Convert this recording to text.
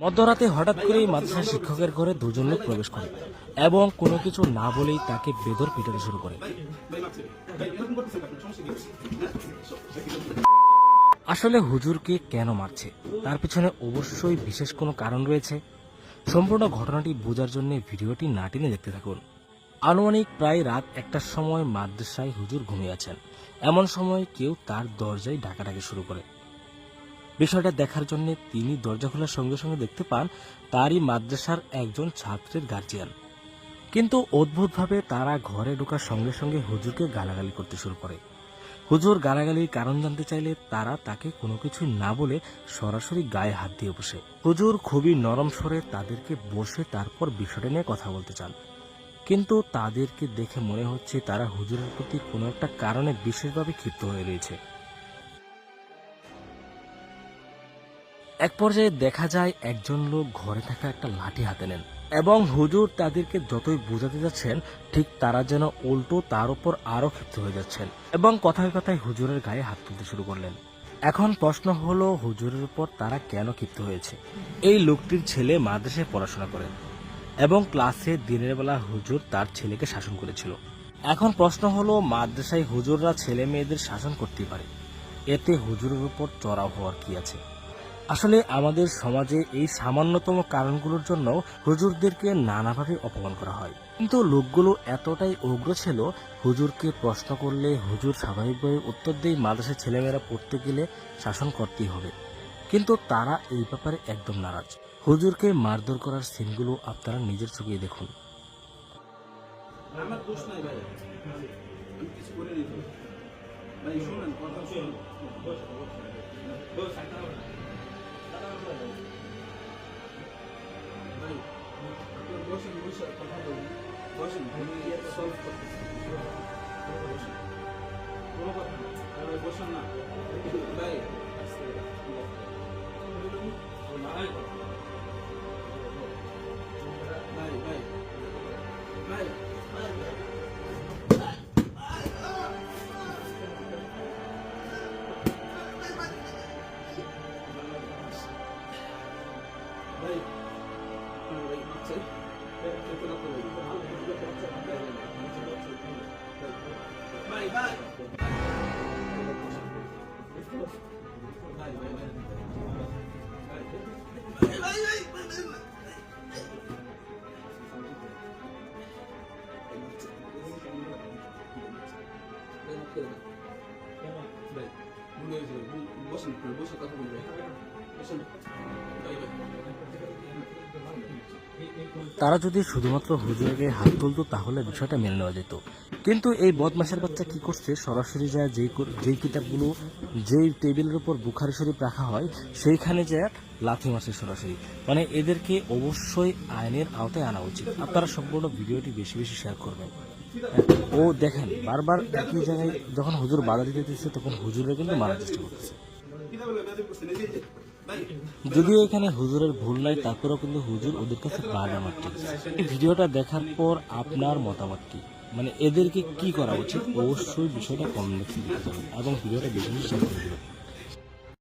মধ্যরাতে হঠাৎ করেই মাদ্রাসা শিক্ষকের ঘরে দুজন লোক প্রবেশ করে এবং কোনো কিছু না বলেই তাকে বেদর পিটাতে শুরু করে। আসলে হুজুরকে কেন মারছে? তার পিছনে অবশ্যই বিশেষ কোনো কারণ রয়েছে। সম্পূর্ণ ঘটনাটি বোঝার জন্য ভিডিওটি না টেনে দেখতে থাকুন। আনুমানিক প্রায় রাত একটার সময় মাদ্রাসায় হুজুর ঘুমিয়ে আছেন। এমন সময় কেউ তার দরজায় ডাকাডাকি শুরু করে। বিষয়টা দেখার জন্য তিনি দরজা খোলার সঙ্গে সঙ্গে দেখতে পান তারই মাদ্রাসার একজন ছাত্রের গার্জিয়ান কিন্তু অদ্ভুতভাবে তারা ঘরে ঢোকার সঙ্গে সঙ্গে হুজুরকে গালাগালি করতে শুরু করে। হুজুর গালাগালির কারণ জানতে চাইলে তারা তাকে কোনো কিছু না বলে সরাসরি গায়ে হাত দিয়ে বসে। হুজুর খুবই নরম স্বরে তাদেরকে বসে তারপর বিষয়টা নিয়ে কথা বলতে চান। কিন্তু তাদেরকে দেখে মনে হচ্ছে তারা হুজুরের প্রতি কোনো একটা কারণে বিশেষভাবে ক্ষিপ্ত হয়ে রয়েছে। এক পর্যায়ে দেখা যায় একজন লোক ঘরে থাকা একটা লাঠি হাতে নেন এবং হুজুর তাদেরকে যতই বোঝাতে যাচ্ছেন, ঠিক তারা যেন উল্টো তার উপর আরও ক্ষিপ্ত হয়ে যাচ্ছেন এবং কথায় কথায় হুজুরের গায়ে হাত তুলতে শুরু করলেন। এখন প্রশ্ন হলো, হুজুরের উপর তারা কেন ক্ষিপ্ত হয়েছে? এই লোকটির ছেলে মাদ্রাসায় পড়াশোনা করেন এবং ক্লাসে দিনের বেলা হুজুর তার ছেলেকে শাসন করেছিল। এখন প্রশ্ন হলো, মাদ্রাসায় হুজুররা ছেলে মেয়েদের শাসন করতে পারে? এতে হুজুরের উপর চড়াও হওয়ার কি আছে? আসলে আমাদের সমাজে এই সামান্যতম কারণগুলোর জন্য হুজুরদেরকে নানাভাবে অপমান করা হয় কিন্তু লোকগুলো এতটাই উগ্র ছিল হুজুরকে প্রশ্ন করলে হুজুর স্বাভাবিকভাবে উত্তর দিয়ে মাদ্রাসায় ছেলেমেয়েরা পড়তে গেলে শাসন করতেই হবে কিন্তু তারা এই ব্যাপারে একদম নারাজ হুজুরকে মারধর করার সিনগুলো আপনারা নিজের চোখে দেখুন ভাই শুনেন কথা বসেন আমি সলভ করতেছি বসেন কোনো কথা না ভাই বসেন না ভাই ভাই ভাই ভাই ভাই ভাই আচ্ছা ভাই ভাই বসেন বসে কথা বলবে বসেন ভাই ভাই তারা যদি শুধুমাত্র হুজুরকে হাত তুলতো, তাহলে বিষয়টা মেনে নেওয়া যেত। কিন্তু এই বদমাসের বাচ্চা কি করছে? সরাসরি যায় যেই যেই কিতাবগুলো, যেই টেবিলের উপর বুখারি শরীফ রাখা হয়, সেইখানে যে লাথি মারছে সরাসরি। মানে এদেরকে অবশ্যই আইনের আওতায় আনা উচিত। আপনারা সম্পূর্ণ ভিডিওটি বেশি বেশি শেয়ার করবেন। ও দেখেন, বারবার একই জায়গায় যখন হুজুর বাধা দিতে দিচ্ছে, তখন হুজুরে কিন্তু মারার চেষ্টা করতেছে। যদিও এখানে হুজুরের ভুল নাই, তারপরেও কিন্তু হুজুর ওদের কাছে বাজা মারছে ভিডিওটা দেখার পর আপনার মতামত কি? মানে এদেরকে কি করা উচিত? অবশ্যই বিষয়টা কম দেখতে এবং ভিডিওটা বেশি শেয়ার করে দেবেন